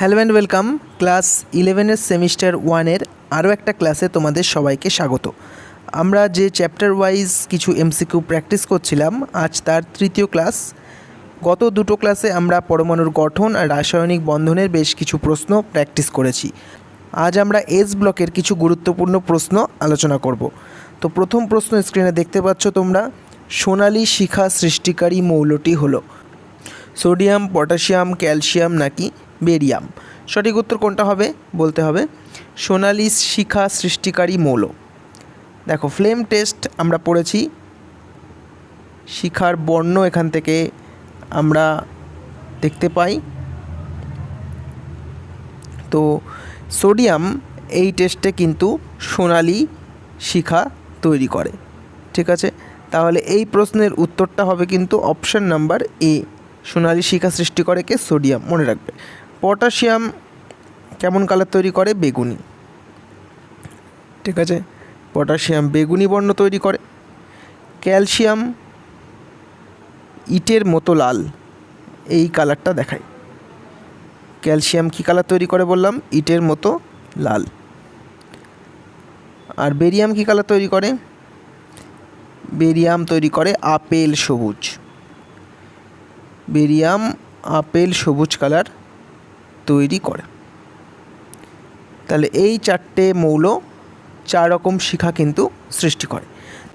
Hello and welcome class ইলেভেনের semester ওয়ানের আরও একটা ক্লাসে তোমাদের সবাইকে স্বাগত। আমরা যে চ্যাপ্টার ওয়াইজ কিছু এমসিকিউ প্র্যাকটিস করছিলাম, আজ তার তৃতীয় ক্লাস গত দুটো ক্লাসে আমরা পরমাণুর গঠন আর রাসায়নিক বন্ধনের বেশ কিছু প্রশ্ন প্র্যাকটিস করেছি। আজ আমরা এস ব্লকের কিছু গুরুত্বপূর্ণ প্রশ্ন আলোচনা করব। তো প্রথম প্রশ্ন স্ক্রিনে দেখতে পাচ্ছ তোমরা, সোনালী শিখা সৃষ্টিকারী মৌলটি হলো। সোডিয়াম পটাশিয়াম ক্যালসিয়াম নাকি? বেরিয়াম। সঠিক উত্তর কোনটা হবে? বলতে হবে সোনালি শিখা সৃষ্টিকারী মৌল। দেখো, ফ্লেম টেস্ট আমরা পড়েছি। শিখার বর্ণ এখান থেকে আমরা দেখতে পাই। তো সোডিয়াম এই টেস্টে কিন্তু সোনালি শিখা তৈরি করে। ঠিক আছে? তাহলে এই প্রশ্নের উত্তরটা হবে কিন্তু অপশন নাম্বার এ। সোনালি শিখা সৃষ্টি করে কে? সোডিয়াম। মনে রাখবে। পটাশিয়াম কেমন কালার তৈরি করে? বেগুনি। ঠিক আছে? পটাশিয়াম বেগুনি বর্ণ তৈরি করে। ক্যালসিয়াম ইটের মতো লাল। এই কালারটা দেখায় ক্যালসিয়াম কী কালার তৈরি করে বললাম? ইটের মতো লাল। আর বেরিয়াম কী কালার তৈরি করে? বেরিয়াম তৈরি করে আপেল সবুজ। বেরিয়াম, আপেল সবুজ কালার। তৈরি করে। তাহলে এই চারটে মৌল চার রকম শিখা কিন্তু সৃষ্টি করে।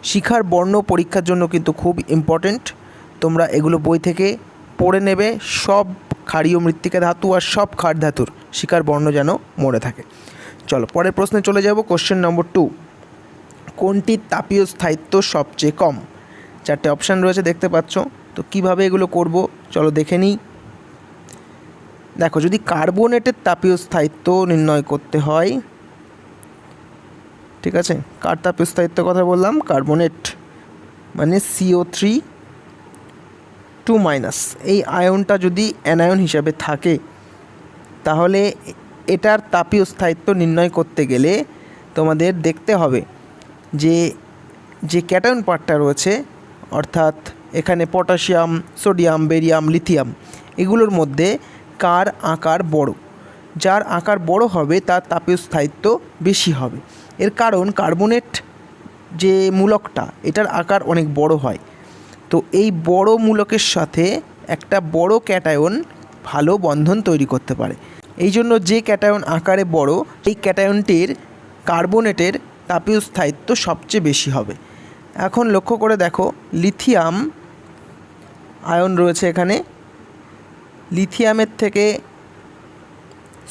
শিখার বর্ণ পরীক্ষার জন্য কিন্তু খুব ইম্পর্টেন্ট তোমরা এগুলো বই থেকে পড়ে নেবে, সব ক্ষারীয় মৃত্তিকা ধাতু আর সব ক্ষার ধাতুর শিখার বর্ণ যেন মনে থাকে। চলো, পরের প্রশ্নে চলে যাব কোশ্চেন নম্বর টু কোনটির তাপীয় স্থায়িত্ব সবচেয়ে কম? চারটে অপশান রয়েছে, দেখতে পাচ্ছ। তো কীভাবে এগুলো করব? চলো দেখে নিই। দেখো, যদি কার্বোনেটের তাপীয় স্থায়িত্ব নির্ণয় করতে হয়, ঠিক আছে? কার তাপীয় স্থায়িত্বের কথা বললাম? কার্বোনেট মানে সিও থ্রি টু মাইনাস। এই আয়নটা যদি অ্যানায়ন হিসাবে থাকে, তাহলে এটার তাপীয় স্থায়িত্ব নির্ণয় করতে গেলে তোমাদের দেখতে হবে যে যে ক্যাটায়ন পার্টটা রয়েছে, অর্থাৎ এখানে পটাশিয়াম, সোডিয়াম, বেরিয়াম, লিথিয়াম, এগুলোর মধ্যে কার আকার বড়? যার আকার বড় হবে, তার তাপীয় স্থায়িত্ব বেশি হবে। এর কারণ কার্বনেট যে মূলকটা, এটার আকার অনেক বড় হয়। তো এই বড় মূলকের সাথে একটা বড় ক্যাটায়ন ভালো বন্ধন তৈরি করতে পারে। এই জন্য যে ক্যাটায়ন আকারে বড়, এই ক্যাটায়নটির কার্বনেটের তাপীয় স্থায়িত্ব সবচেয়ে বেশি হবে। এখন লক্ষ্য করে দেখো, লিথিয়াম আয়ন রয়েছে এখানে। লিথিয়ামের থেকে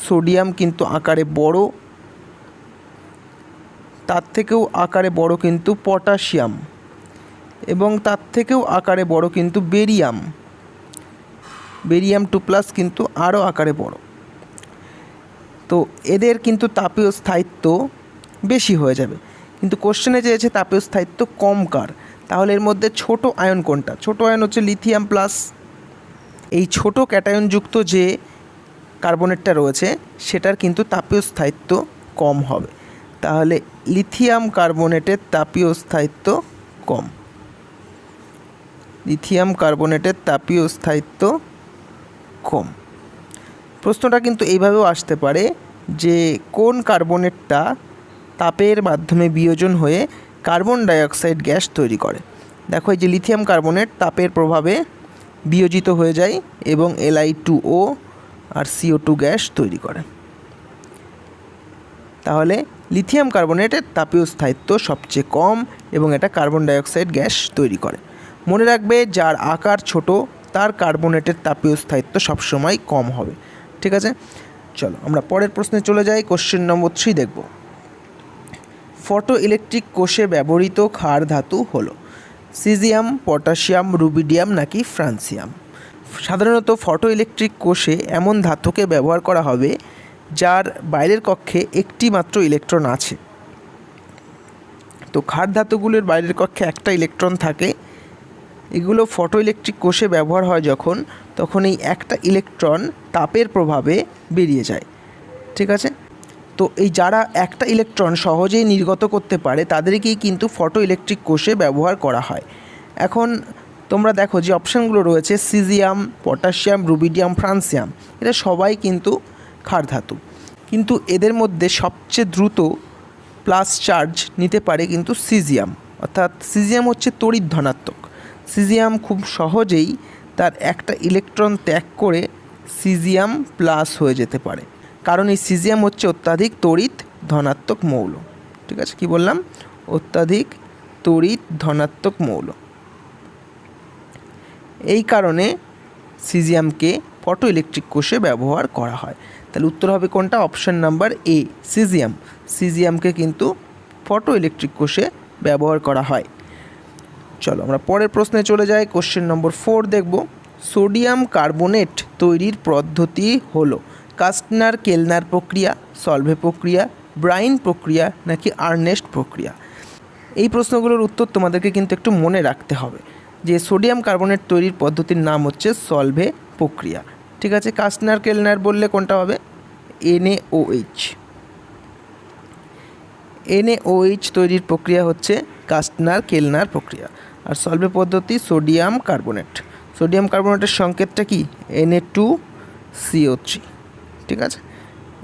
সোডিয়াম কিন্তু আকারে বড়, তার থেকেও আকারে বড় কিন্তু পটাশিয়াম এবং তার থেকেও আকারে বড় কিন্তু বেরিয়াম। বেরিয়াম টু প্লাস কিন্তু আরও আকারে বড়। তো এদের কিন্তু তাপীয় স্থায়িত্ব বেশি হয়ে যাবে। কিন্তু কোশ্চেনে চেয়েছে তাপীয় স্থায়িত্ব কম কার? তাহলে এর মধ্যে ছোট আয়ন কোনটা? ছোট আয়ন হচ্ছে লিথিয়াম প্লাস এই ছোট ক্যাটায়নযুক্ত যে কার্বনেটটা রয়েছে, সেটার কিন্তু তাপীয় স্থায়িত্ব কম হবে। তাহলে লিথিয়াম কার্বনেটের তাপীয় স্থায়িত্ব কম। লিথিয়াম কার্বনেটের তাপীয় স্থায়িত্ব কম। প্রশ্নটা কিন্তু এইভাবেও আসতে পারে যে, কোন কার্বনেটটা তাপের মাধ্যমে বিয়োজন হয়ে কার্বন ডাইঅক্সাইড গ্যাস তৈরি করে? দেখো, এই যে লিথিয়াম কার্বনেট তাপের প্রভাবে বিয়োজিত হয়ে যায় এবং এলআই টু ও আর সিও টু গ্যাস তৈরি করে। তাহলে লিথিয়াম কার্বনেটের তাপীয় স্থায়িত্ব সবচেয়ে কম এবং এটা কার্বন ডাইঅক্সাইড গ্যাস তৈরি করে। মনে রাখবে, যার আকার ছোট, তার কার্বনেটের তাপীয় স্থায়িত্ব সবসময় কম হবে। ঠিক আছে? চলো, আমরা পরের প্রশ্নে চলে যাই কোশ্চেন নম্বর থ্রি দেখব। ফটো ইলেকট্রিক কোষে ব্যবহৃত ক্ষার ধাতু হলো সিজিয়াম, পটাশিয়াম, রুবিডিয়াম নাকি ফ্রান্সিয়াম? সাধারণত ফটো ইলেকট্রিক কোষে এমন ধাতুকে ব্যবহার করা হবে যার বাইরের কক্ষে একটি মাত্র ইলেকট্রন আছে। তো ক্ষার ধাতুগুলোর বাইরের কক্ষে একটা ইলেকট্রন থাকে। এগুলো ফটো ইলেকট্রিক কোষে ব্যবহার হয় যখন, তখন এই একটা ইলেকট্রন তাপের প্রভাবে বেরিয়ে যায়। ঠিক আছে? তো এই যারা একটা ইলেকট্রন সহজেই নির্গত করতে পারে, তাদেরকেই কিন্তু ফটো ইলেকট্রিক কোষে ব্যবহার করা হয়। এখন তোমরা দেখো যে অপশানগুলো রয়েছে, সিজিয়াম, পটাশিয়াম, রুবিডিয়াম, ফ্রান্সিয়াম। এরা সবাই কিন্তু ক্ষার ধাতু। কিন্তু এদের মধ্যে সবচেয়ে দ্রুত প্লাস চার্জ নিতে পারে কিন্তু সিজিয়াম। অর্থাৎ সিজিয়াম হচ্ছে তড়িৎ ধনাত্মক। সিজিয়াম খুব সহজেই তার একটা ইলেকট্রন ত্যাগ করে সিজিয়াম প্লাস হয়ে যেতে পারে। কারণ এই সিজিয়াম হচ্ছে অত্যাধিক তড়িৎ ধনাত্মক মৌল। ঠিক আছে? কি বললাম? অত্যাধিক তড়িৎ ধনাত্মক মৌল। এই কারণে সিজিয়ামকে ফটো ইলেকট্রিক কোষে ব্যবহার করা হয়। তাহলে উত্তর হবে কোনটা? অপশন নাম্বার এ সিজিয়াম সিজিয়ামকে কিন্তু ফটো ইলেকট্রিক কোষে ব্যবহার করা হয়। চলো, আমরা পরের প্রশ্নে চলে যাই। কোশ্চেন নম্বর ফোর দেখব। সোডিয়াম কার্বোনেট তৈরির পদ্ধতি হলো। কাস্টনার, কেলনার প্রক্রিয়া, সলভে প্রক্রিয়া, ব্রাইন প্রক্রিয়া নাকি আর্নেস্ট প্রক্রিয়া? এই প্রশ্নগুলোর উত্তর তোমাদেরকে কিন্তু একটু মনে রাখতে হবে। যে সোডিয়াম কার্বনেট তৈরির পদ্ধতির নাম হচ্ছে সলভে প্রক্রিয়া। ঠিক আছে? কাস্টনার, কেলনার বললে কোনটা হবে? এনএওএইচ। এনএওএইচ তৈরির প্রক্রিয়া হচ্ছে কাস্টনার, কেলনার প্রক্রিয়া। আর সলভে পদ্ধতি সোডিয়াম কার্বনেট। সোডিয়াম কার্বনেটের সংকেতটা কি? NA two CO three. ঠিক আছে?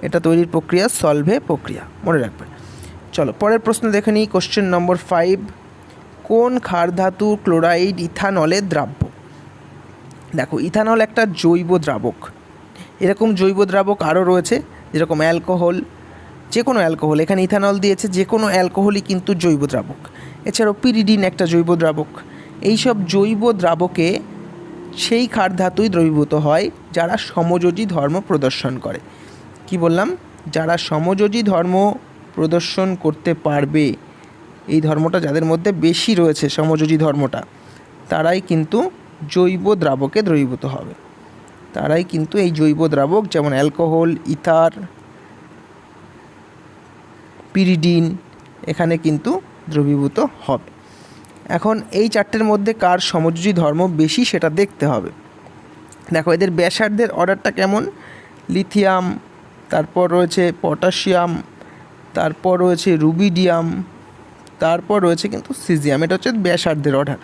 এটা তৈরির প্রক্রিয়া সলভে প্রক্রিয়া, মনে রাখবে। চলো, পরের প্রশ্ন দেখে নিই কোশ্চেন নম্বর ফাইভ কোন ক্ষার ধাতু ক্লোরাইড ইথানলের দ্রাব্য? দেখো, ইথানল একটা জৈব দ্রাবক। এরকম জৈব দ্রাবক আরও রয়েছে, যেরকম অ্যালকোহল যে কোনো অ্যালকোহল, এখানে ইথানল দিয়েছে যে কোনো অ্যালকোহলই কিন্তু জৈব দ্রাবক। এছাড়াও পিরিডিন একটা জৈব দ্রাবক। এইসব জৈব দ্রাবকে সেই ক্ষার ধাতুই দ্রবীভূত হয় যারা সমযোজী ধর্ম প্রদর্শন করে। কি বললাম? যারা সমযোজী ধর্ম প্রদর্শন করতে পারবে, এই ধর্মটা যাদের মধ্যে বেশি রয়েছে সমযোজী ধর্মটা, তারাই কিন্তু জৈব দ্রাবকে দ্রবীভূত হবে। তারাই কিন্তু এই জৈব দ্রাবক যেমন অ্যালকোহল, ইথার, পিরিডিন, এখানে কিন্তু দ্রবীভূত হবে। এখন এই চারটের মধ্যে কার সমযোজী ধর্ম বেশি সেটা দেখতে হবে। দেখো, এদের ব্যাসার্ধের অর্ডারটা কেমন? লিথিয়াম, তারপর রয়েছে পটাশিয়াম, তারপর রয়েছে রুবিডিয়াম, তারপর রয়েছে কিন্তু সিজিয়াম। এটা হচ্ছে ব্যাসার্ধের অর্ডার।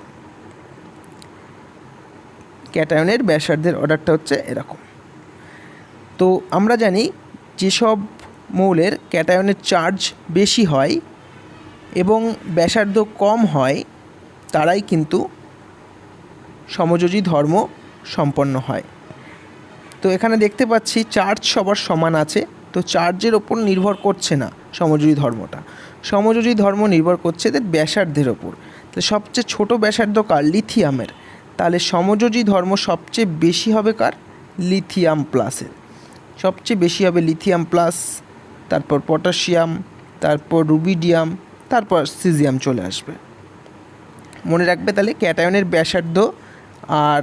ক্যাটায়নের ব্যাসার্ধের অর্ডারটা হচ্ছে এরকম। তো আমরা জানি যেসব মৌলের ক্যাটায়নের চার্জ বেশি হয় এবং ব্যাসার্ধ কম হয় তারাই কিন্তু সমযোজী ধর্ম সম্পন্ন হয়। তো এখানে দেখতে পাচ্ছি চার্জ সবার সমান আছে, তো চার্জের ওপর নির্ভর করছে না সমযোজী ধর্মটা। সমযোজী ধর্ম নির্ভর করছে এদের ব্যাসার্ধের ওপর। তো সবচেয়ে ছোট ব্যাসার্ধ কার? লিথিয়ামের। তাহলে সমযোজী ধর্ম সবচেয়ে বেশি হবে কার? লিথিয়াম প্লাসের। সবচেয়ে বেশি হবে লিথিয়াম প্লাস, তারপর পটাশিয়াম, তারপর রুবিডিয়াম, তারপর সিজিয়াম চলে আসবে। মনে রাখবে তাহলে ক্যাটায়নের ব্যাসার্ধ আর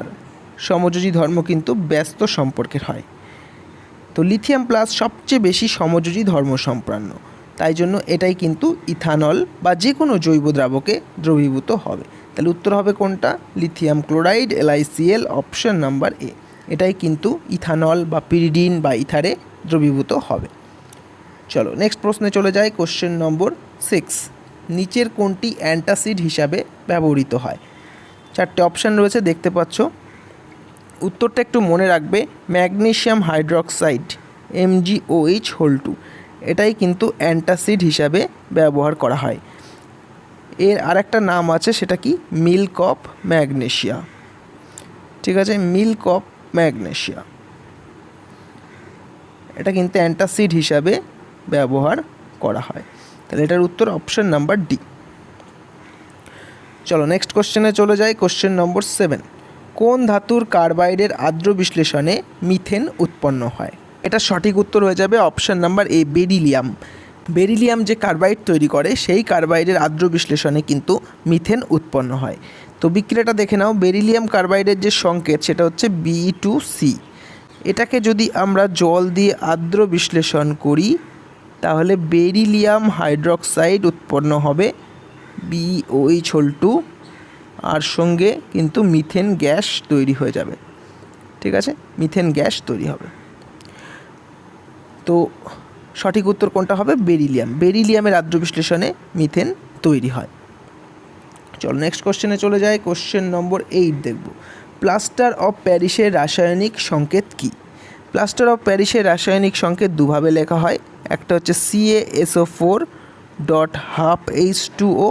সমযোজী ধর্ম কিন্তু ব্যস্ত সম্পর্কের হয়। তো লিথিয়াম প্লাস সবচেয়ে বেশি সমযোজী ধর্ম সম্পন্ন তাই জন্য এটাই কিন্তু ইথানল বা যে কোনো জৈব দ্রাবকে দ্রবীভূত হবে। তাহলে উত্তর হবে কোনটা? Lithium chloride LICL option number A. এটাই কিন্তু ইথানল বা পিরিডিন বা ইথারে দ্রবীভূত হবে। চলো নেক্সট প্রশ্নে চলে যাই কোশ্চেন নম্বর সিক্স নিচের কোনটি অ্যান্টাসিড হিসাবে ব্যবহৃত হয়? চারটে অপশান রয়েছে, দেখতে পাচ্ছ। উত্তরটা একটু মনে রাখবে magnesium hydroxide, MGOH whole two. এটাই কিন্তু অ্যান্টাসিড হিসাবে ব্যবহার করা হয়। এর আরেকটা নাম আছে, সেটা কি? মিল্ক অফ ম্যাগনেশিয়া ঠিক আছে, মিল্ক অফ ম্যাগনেশিয়া এটা কিন্তু অ্যান্টাসিড হিসাবে ব্যবহার করা হয়। তাহলে এটার উত্তর অপশন নাম্বার ডি চলো নেক্সট কোশ্চেনে চলে যাই কোশ্চেন নম্বর সেভেন কোন ধাতুর কার্বাইডের আর্দ্র বিশ্লেষণে মিথেন উৎপন্ন হয়? এটা সঠিক উত্তর হয়ে যাবে option number A beryllium beryllium যে কার্বাইড তৈরি করে, সেই কার্বাইডের আর্দ্র বিশ্লেষণে কিন্তু মিথেন উৎপন্ন হয়। তো বিক্রিয়াটা দেখে নাও বেরিলিয়াম কার্বাইডের যে সংকেত, সেটা হচ্ছে বি টু সি এটাকে যদি আমরা জল দিয়ে আর্দ্র বিশ্লেষণ করি তাহলে বেরিলিয়াম হাইড্রক্সাইড উৎপন্ন হবে বিওইচ হোল টু আর সঙ্গে কিন্তু মিথেন গ্যাস তৈরি হয়ে যাবে। ঠিক আছে? মিথেন গ্যাস তৈরি হবে। তো সঠিক উত্তর কোনটা হবে? বেরিলিয়াম। বেরিলিয়ামের আর্দ্র বিশ্লেষণে মিথেন তৈরি হয়। চলো নেক্সট কোশ্চেনে চলে যায় কোশ্চেন নম্বর এইট দেখব। প্লাস্টার অফ প্যারিসের রাসায়নিক সংকেত কী? প্লাস্টার অফ প্যারিসের রাসায়নিক সংকেত দুভাবে লেখা হয়। একটা হচ্ছে CASO four dot half H two O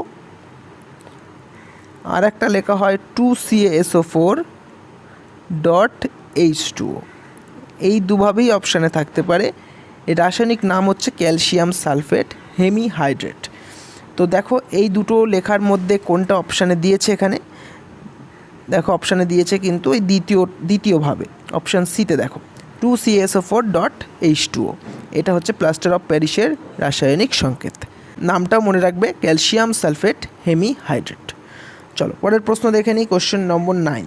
আর একটা লেখা হয় two CASO four dot H two O এই দুভাবেই অপশানে থাকতে পারে। রাসায়নিক নাম হচ্ছে ক্যালসিয়াম সালফেট হেমিহাইড্রেট। তো দেখো, এই দুটো লেখার মধ্যে কোনটা অপশানে দিয়েছে এখানে? দেখো অপশানে দিয়েছে কিন্তু এই দ্বিতীয় দ্বিতীয়ভাবে অপশান সিতে দেখো two CSO four dot H two O এটা হচ্ছে প্লাস্টার অফ প্যারিসের রাসায়নিক সংকেত। নামটা মনে রাখবে, ক্যালসিয়াম সালফেট হেমিহাইড্রেট। চলো, পরের প্রশ্ন দেখে নিই কোশ্চেন নম্বর নাইন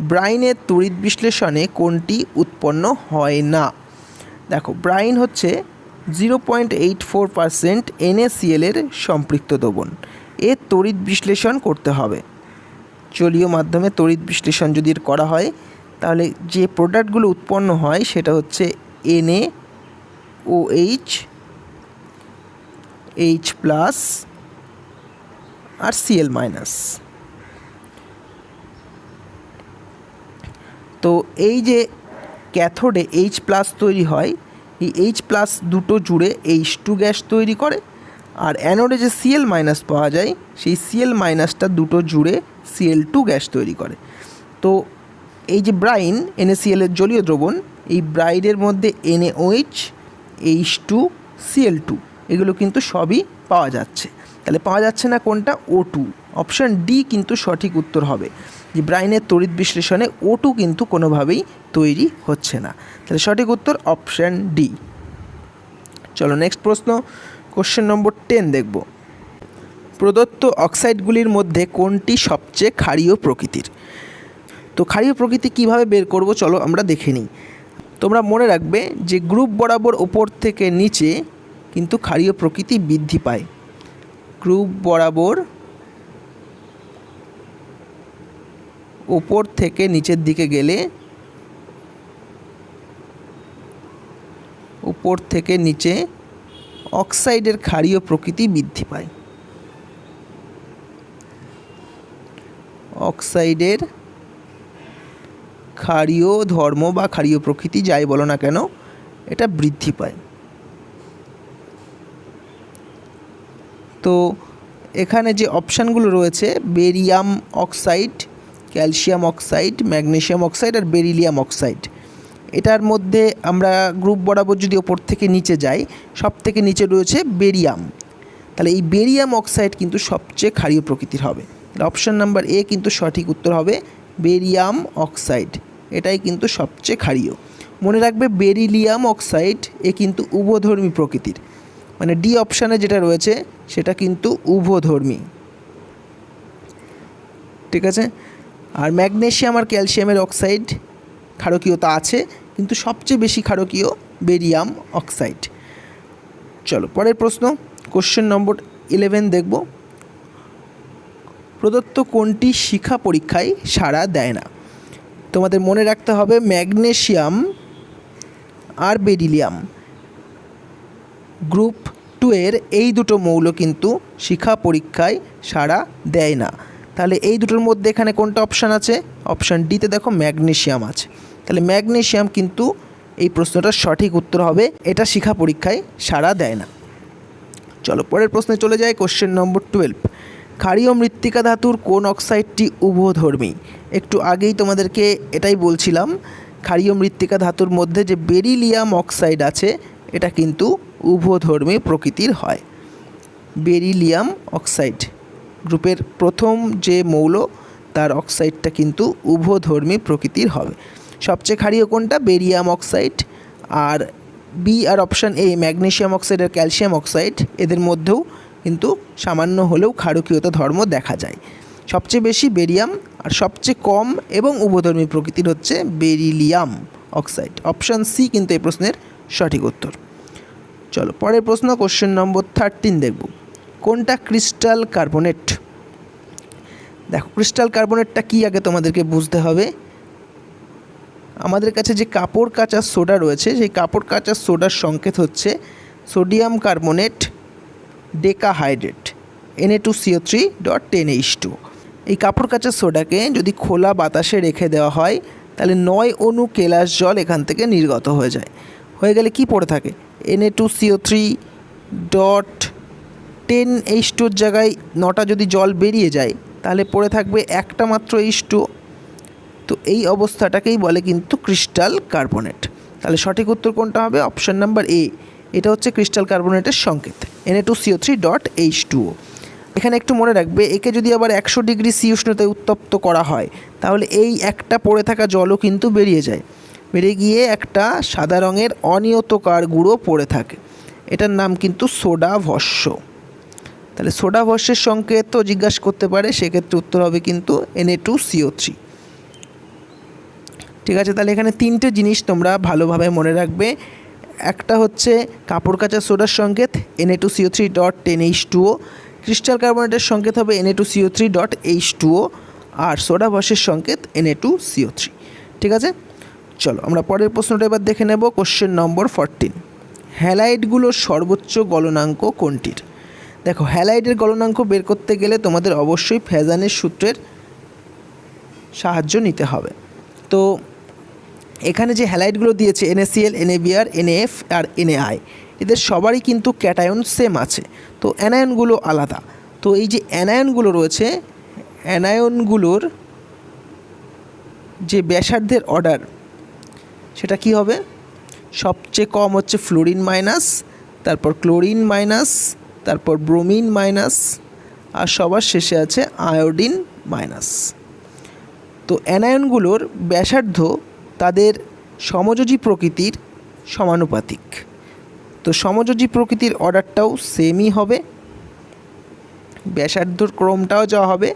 ব্রাইনের তড়িৎ বিশ্লেষণে কোনটি উৎপন্ন হয় না? দেখো, ব্রাইন হচ্ছে zero point eight four percent এনএসিএলের সম্পৃক্ত দ্রবণ। এর তড়িৎ বিশ্লেষণ করতে হবে। জলীয় মাধ্যমে তড়িৎ বিশ্লেষণ যদি করা হয়, তাহলে যে প্রোডাক্টগুলো উৎপন্ন হয়, সেটা হচ্ছে NA O H H plus আর সিএল মাইনাস তো এই যে ক্যাথোডে এইচ প্লাস তৈরি হয়, এই এইচ প্লাস দুটো জুড়ে এইচ টু গ্যাস তৈরি করে, আর অ্যানোডে যে সিএল মাইনাস পাওয়া যায়, সেই সিএল মাইনাসটা দুটো জুড়ে সিএল টু গ্যাস তৈরি করে। তো এই যে ব্রাইন এনএসিএলের জলীয় দ্রবণ, এই ব্রাইডের মধ্যে NAOH H two CL two এগুলো কিন্তু সবই পাওয়া যাচ্ছে। তাহলে পাওয়া যাচ্ছে না কোনটা? ও টু অপশান ডি কিন্তু সঠিক উত্তর হবে। যে ব্রাইনের তড়িৎ বিশ্লেষণে ও টু কিন্তু কোনোভাবেই তৈরি হচ্ছে না। তাহলে সঠিক উত্তর অপশান ডি চলো নেক্সট প্রশ্ন। কোশ্চেন নম্বর টেন দেখব। প্রদত্ত অক্সাইডগুলির মধ্যে কোনটি সবচেয়ে ক্ষারীয় প্রকৃতির? তো ক্ষারীয় প্রকৃতি কীভাবে বের করব? চলো আমরা দেখে নিই। তোমরা মনে রাখবে যে গ্রুপ বরাবর ওপর থেকে নিচে কিন্তু ক্ষারীয় প্রকৃতি বৃদ্ধি পায়। গ্রুপ বরাবর ওপর থেকে নিচের দিকে গেলে উপর থেকে নিচে অক্সাইডের ক্ষারীয় প্রকৃতি বৃদ্ধি পায়। অক্সাইডের ক্ষারীয় ধর্ম বা ক্ষারীয় প্রকৃতি যাই বলো না কেন, এটা বৃদ্ধি পায়। তো এখানে যে অপশানগুলো রয়েছে, barium oxide, calcium oxide, magnesium oxide আর বেরিলিয়াম অক্সাইড। এটার মধ্যে আমরা গ্রুপ বরাবর যদি ওপর থেকে নিচে যাই সব থেকে নিচে রয়েছে বেরিয়াম। তাহলে এই বেরিয়াম অক্সাইড কিন্তু সবচেয়ে ক্ষারীয় প্রকৃতির হবে। অপশান নাম্বার এ কিন্তু সঠিক উত্তর হবে বেরিয়াম অক্সাইড, এটাই কিন্তু সবচেয়ে ক্ষারীয়। মনে রাখবে বেরিলিয়াম অক্সাইড, এ কিন্তু উভধর্মী প্রকৃতির। মানে ডি অপশানে যেটা রয়েছে, সেটা কিন্তু উভধর্মী। ঠিক আছে? আর ম্যাগনেশিয়াম আর ক্যালসিয়ামের অক্সাইড ক্ষারকীয়তা আছে, কিন্তু সবচেয়ে বেশি ক্ষারকীয় বেরিয়াম অক্সাইড। চলো, পরের প্রশ্ন কোশ্চেন নম্বর ইলেভেন দেখব। প্রদত্ত কোনটি শিখা পরীক্ষায় সাড়া দেয় না? তোমাদের মনে রাখতে হবে ম্যাগনেশিয়াম আর বেরিলিয়াম। গ্রুপ টু এর এই দুটো মৌল কিন্তু শিখা পরীক্ষায় সাড়া দেয় না। তাহলে এই দুটোর মধ্যে এখানে কোনটা অপশান আছে? অপশান ডিতে দেখো ম্যাগনেশিয়াম আছে। তাহলে ম্যাগনেশিয়াম কিন্তু এই প্রশ্নটার সঠিক উত্তর হবে, এটা শিখা পরীক্ষায় সাড়া দেয় না। চলো পরের প্রশ্নে চলে যায় কোশ্চেন নম্বর টুয়েলভ। ক্ষারীয় মৃত্তিকা ধাতুর কোন অক্সাইডটি উভধর্মী? একটু আগেই তোমাদেরকে এটাই বলছিলাম, ক্ষারীয় মৃত্তিকা ধাতুর মধ্যে যে বেরিলিয়াম অক্সাইড আছে, এটা কিন্তু উভধর্মী প্রকৃতির হয়। বেরিলিয়াম অক্সাইড গ্রুপের প্রথম যে মৌল, তার অক্সাইডটা কিন্তু উভধর্মী প্রকৃতির হবে। সবচেয়ে ক্ষারীয় কোনটা? বেরিয়াম অক্সাইড আর বি আর অপশান এ ম্যাগনেশিয়াম অক্সাইড আর ক্যালসিয়াম অক্সাইড, এদের মধ্যেও কিন্তু সামান্য হলেও ক্ষারকীয়তা ধর্ম দেখা যায়। সবচেয়ে বেশি বেরিয়াম আর সবচেয়ে কম এবং উভধর্মী প্রকৃতির হচ্ছে বেরিলিয়াম অক্সাইড। অপশান সি কিন্তু এই প্রশ্নের সঠিক উত্তর। চলো, পরের প্রশ্ন কোশ্চেন নম্বর থার্টিন দেখব। কোনটা ক্রিস্টাল কার্বনেট দেখো ক্রিস্টাল কার্বনেটটা কী আগে তোমাদেরকে বুঝতে হবে? আমাদের কাছে যে কাপড় কাচার সোডা রয়েছে, সেই কাপড় কাচার সোডার সংকেত হচ্ছে sodium carbonate decahydrate NA two CO three dot ten H two এই কাপড় কাচার সোডাকে যদি খোলা বাতাসে রেখে দেওয়া হয়, তাহলে নয় অণু কেলাস জল এখান থেকে নির্গত হয়ে যায়। হয়ে গেলে কি পড়ে থাকে? NA two CO three dot ten H টুর জায়গায় নটা যদি জল বেরিয়ে যায়, তাহলে পড়ে থাকবে একটা মাত্র এইচ টু তো এই অবস্থাটাকেই বলে কিন্তু ক্রিস্টাল কার্বনেট। তাহলে সঠিক উত্তর কোনটা হবে? অপশান নাম্বার এ এটা হচ্ছে ক্রিস্টাল কার্বোনেটের সংকেত NA two CO three dot H two এখানে একটু মনে রাখবে, একে যদি আবার একশো ডিগ্রি সি উষ্ণতায় উত্তপ্ত করা হয়, তাহলে এই একটা পড়ে থাকা জলও কিন্তু বেরিয়ে যায়। বেরিয়ে গিয়ে একটা সাদা রঙের অনিয়তকার গুঁড়ো পড়ে থাকে। এটার নাম কিন্তু সোডা ভস্য। তাহলে সোডা ভস্যের সংকেতও জিজ্ঞাসা করতে পারে, সেক্ষেত্রে উত্তর হবে কিন্তু এনএ টু সিও থ্রি ঠিক আছে, তাহলে এখানে তিনটে জিনিস তোমরা ভালোভাবে মনে রাখবে। একটা হচ্ছে কাপড় কাচা সোডার সংকেত NA two CO three dot ten H টুও crystal কার্বনেটের সংকেত হবে NA two CO three dot H টুও আর সোডা ভস্যের সংকেত এনএ টু সিও থ্রি ঠিক আছে? চলো, আমরা পরের প্রশ্নটা এবার দেখে নেব কোশ্চেন নম্বর ফরটিন হ্যালাইডগুলোর সর্বোচ্চ গলনাঙ্ক কোনটির? দেখো হ্যালাইডের গলনাঙ্ক বের করতে গেলে তোমাদের অবশ্যই ফ্যাজানের সূত্রের সাহায্য নিতে হবে। তো এখানে যে হ্যালাইডগুলো দিয়েছে এনএসিএল এনএবিআর এনএএফ আর এনএআই এদের সবারই কিন্তু ক্যাটায়ন সেম আছে। তো অ্যানায়নগুলো আলাদা। তো এই যে অ্যানায়নগুলো রয়েছে অ্যানায়নগুলোর যে ব্যাসার্ধের অর্ডার সেটা কি হবে? সবচেয়ে কম হচ্ছে ফ্লোরিন মাইনাস তারপর ক্লোরিন মাইনাস তারপর ব্রোমিন মাইনাস আর সবার শেষে আছে আয়োডিন মাইনাস তো অ্যানায়নগুলোর ব্যাসার্ধ তাদের সমযোজী প্রকৃতির সমানুপাতিক। তো সমযোজী প্রকৃতির অর্ডারটাও সেমই হবে। ব্যাসার্ধর ক্রমটাও যা হবে,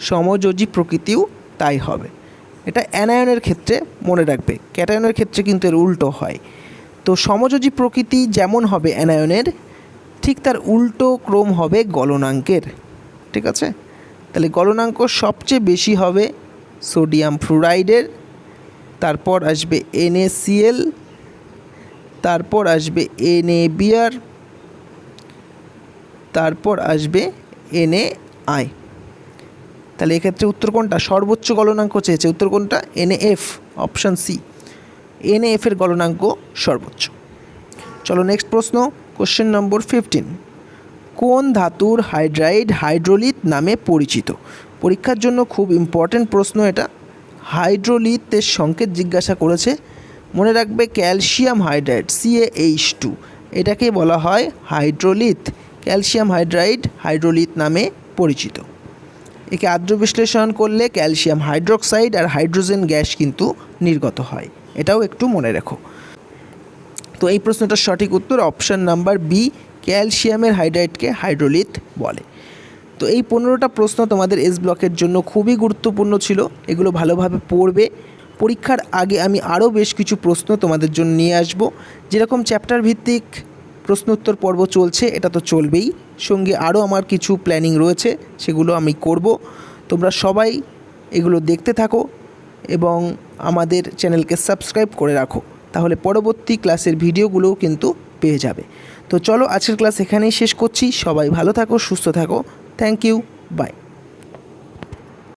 সমযোজী প্রকৃতিও তাই হবে। এটা অ্যানায়নের ক্ষেত্রে মনে রাখবে। ক্যাটায়নের ক্ষেত্রে কিন্তু এর উল্টো হয়। তো সমযোজী প্রকৃতি যেমন হবে অ্যানায়নের, ঠিক তার উল্টো ক্রম হবে গলনাঙ্কের। ঠিক আছে? তাহলে গলনাঙ্ক সবচেয়ে বেশি হবে সোডিয়াম ফ্লুরাইডের তারপর আসবে এনএসিএল, তারপর আসবে এনএবিআর, তারপর আসবে এনএআই। তাহলে এক্ষেত্রে উত্তর কোনটা? সর্বোচ্চ গলনাঙ্ক চেয়েছে। উত্তর কোনটা? এনএএফ, অপশান সি। এনএএফের গলনাঙ্ক সর্বোচ্চ। চলো নেক্সট প্রশ্ন কোশ্চেন নম্বর ফিফটিন কোন ধাতুর হাইড্রাইড হাইড্রোলিত নামে পরিচিত? পরীক্ষার জন্য খুব ইম্পর্ট্যান্ট প্রশ্ন এটা। হাইড্রোলিতের সংকেত জিজ্ঞাসা করেছে। মনে রাখবে ক্যালসিয়াম হাইড্রাইড সিএএইচ টু এটাকে বলা হয় হাইড্রোলিথ। ক্যালসিয়াম হাইড্রাইড, হাইড্রোলিথ নামে পরিচিত। একে আর্দ্র বিশ্লেষণ করলে ক্যালসিয়াম হাইড্রোক্সাইড আর হাইড্রোজেন গ্যাস কিন্তু নির্গত হয়। এটাও একটু মনে রেখো। তো এই প্রশ্নটার সঠিক উত্তর অপশান নাম্বার বি ক্যালসিয়ামের হাইড্রাইডকে হাইড্রোলিথ বলে। তো এই পনেরোটা প্রশ্ন তোমাদের এস ব্লকের জন্য খুবই গুরুত্বপূর্ণ ছিল। এগুলো ভালোভাবে পড়বে। পরীক্ষার আগে আমি আরও বেশ কিছু প্রশ্ন তোমাদের জন্য নিয়ে আসব। যেরকম চ্যাপ্টার ভিত্তিক প্রশ্নোত্তর পর্ব চলছে, এটা তো চলবেই। সঙ্গে আরও আমার কিছু প্ল্যানিং রয়েছে, সেগুলো আমি করব। তোমরা সবাই এগুলো দেখতে থাকো এবং আমাদের চ্যানেলকে সাবস্ক্রাইব করে রাখো। তাহলে পরবর্তী ক্লাসের ভিডিওগুলোও কিন্তু পেয়ে যাবে। তো চলো আজকের ক্লাস এখানেই শেষ করছি। সবাই ভালো থাকো, সুস্থ থাকো। Thank you by